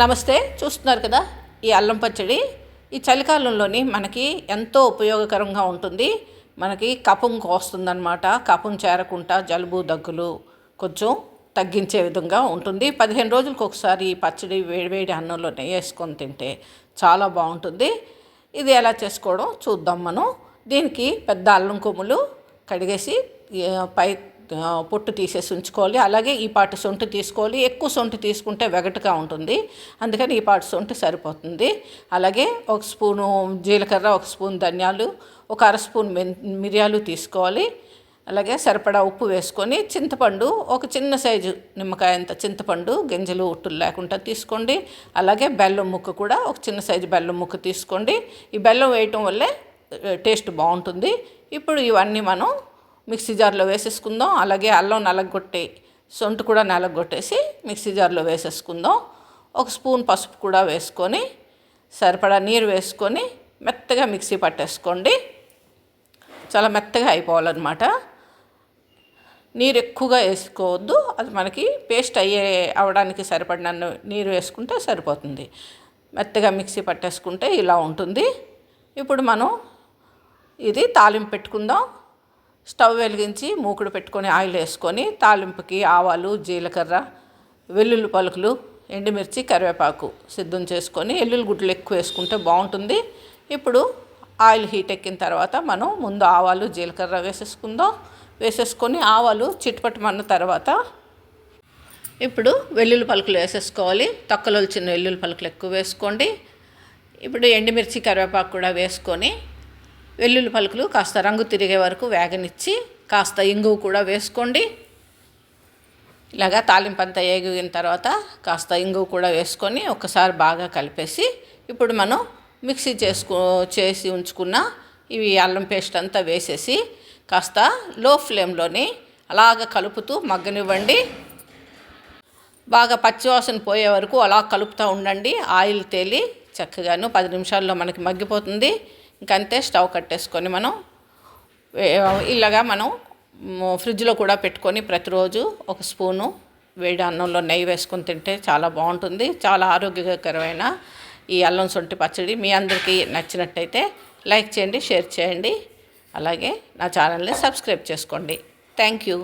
నమస్తే చూస్తున్నారు కదా ఈ అల్లం పచ్చడి. ఈ చలికాలంలోని మనకి ఎంతో ఉపయోగకరంగా ఉంటుంది. మనకి కఫం కోస్తుందన్నమాట. కఫం చేరకుండా జలుబు దగ్గులు కొంచెం తగ్గించే విధంగా ఉంటుంది. పదిహేను రోజులకు ఒకసారి ఈ పచ్చడి వేడివేడి అన్నంలో నెయ్యి వేసుకొని తింటే చాలా బాగుంటుంది. ఇది ఎలా చేసుకోవడం చూద్దాం మనం. దీనికి పెద్ద అల్లం కొమ్ములు కడిగేసి పై పొట్టు తీసేసి ఉంచుకోవాలి. అలాగే ఈ పాటి సొంటి తీసుకోవాలి. ఎక్కువ సొంటి తీసుకుంటే వెగటుగా ఉంటుంది. అందుకని ఈ పాటి సొంటి సరిపోతుంది. అలాగే ఒక స్పూను జీలకర్ర ఒక స్పూన్ ధనియాలు ఒక అర స్పూన్ మిరియాలు తీసుకోవాలి. అలాగే సరిపడా ఉప్పు వేసుకొని చింతపండు ఒక చిన్న సైజు నిమ్మకాయ అంత చింతపండు గింజలు ఉట్టులు లేకుండా తీసుకోండి. అలాగే బెల్లం ముక్క కూడా ఒక చిన్న సైజు బెల్లం ముక్క తీసుకోండి. ఈ బెల్లం వేయటం వల్లే టేస్ట్ బాగుంటుంది. ఇప్పుడు ఇవన్నీ మనం మిక్సీ జార్లో వేసేసుకుందాం. అలాగే అల్లం నలగొట్టే సొంటు కూడా నలగొట్టేసి మిక్సీ జార్లో వేసేసుకుందాం. ఒక స్పూన్ పసుపు కూడా వేసుకొని సరిపడా నీరు వేసుకొని మెత్తగా మిక్సీ పట్టేసుకోండి. చాలా మెత్తగా అయిపోవాలన్నమాట. నీరు ఎక్కువగా వేసుకోవద్దు. అది మనకి పేస్ట్ అయ్యే అవడానికి సరిపడిన నీరు వేసుకుంటే సరిపోతుంది. మెత్తగా మిక్సీ పట్టేసుకుంటే ఇలా ఉంటుంది. ఇప్పుడు మనం ఇది తాలింపు పెట్టుకుందాం. స్టవ్ వెలిగించి మూకుడు పెట్టుకొని ఆయిల్ వేసుకొని తాలింపుకి ఆవాలు జీలకర్ర వెల్లుల్లి పలుకులు ఎండుమిర్చి కరివేపాకు సిద్ధం చేసుకొని ఎల్లుల్లి గుడ్లు ఎక్కువ వేసుకుంటే బాగుంటుంది. ఇప్పుడు ఆయిల్ హీట్ ఎక్కిన తర్వాత మనం ముందు ఆవాలు జీలకర్ర వేసేసుకుందాం. వేసేసుకొని ఆవాలు చిట్పట్టమన్న తర్వాత ఇప్పుడు వెల్లుల్లి పలుకులు వేసేసుకోవాలి. తొక్కలో చిన్న వెల్లుల్లి పలుకులు ఎక్కువ వేసుకోండి. ఇప్పుడు ఎండుమిర్చి కరివేపాకు కూడా వేసుకొని వెల్లుల్లి పలుకులు కాస్త రంగు తిరిగే వరకు వేగనిచ్చి కాస్త ఇంగువ కూడా వేసుకోండి. ఇలాగా తాలింపంతా ఏగిన తర్వాత కాస్త ఇంగువ కూడా వేసుకొని ఒకసారి బాగా కలిపేసి ఇప్పుడు మనం మిక్సీ చేసుకో చేసి ఉంచుకున్న ఇవి అల్లం పేస్ట్ అంతా వేసేసి కాస్త లో ఫ్లేమ్లోని అలాగ కలుపుతూ మగ్గనివ్వండి. బాగా పచ్చివాసన పోయే వరకు అలా కలుపుతూ ఉండండి. ఆయిల్ తేలి చక్కగాను పది నిమిషాల్లో మనకి మగ్గిపోతుంది. ఇంకంతే స్టవ్ కట్టేసుకొని మనం ఇలాగా మనం ఫ్రిడ్జ్లో కూడా పెట్టుకొని ప్రతిరోజు ఒక స్పూను వేడి అన్నంలో నెయ్యి వేసుకొని తింటే చాలా బాగుంటుంది. చాలా ఆరోగ్యకరమైన ఈ అల్లం సొంటి పచ్చడి. మీ అందరికీ నచ్చినట్టయితే లైక్ చేయండి షేర్ చేయండి. అలాగే నా ఛానల్ని సబ్స్క్రైబ్ చేసుకోండి. Thank you.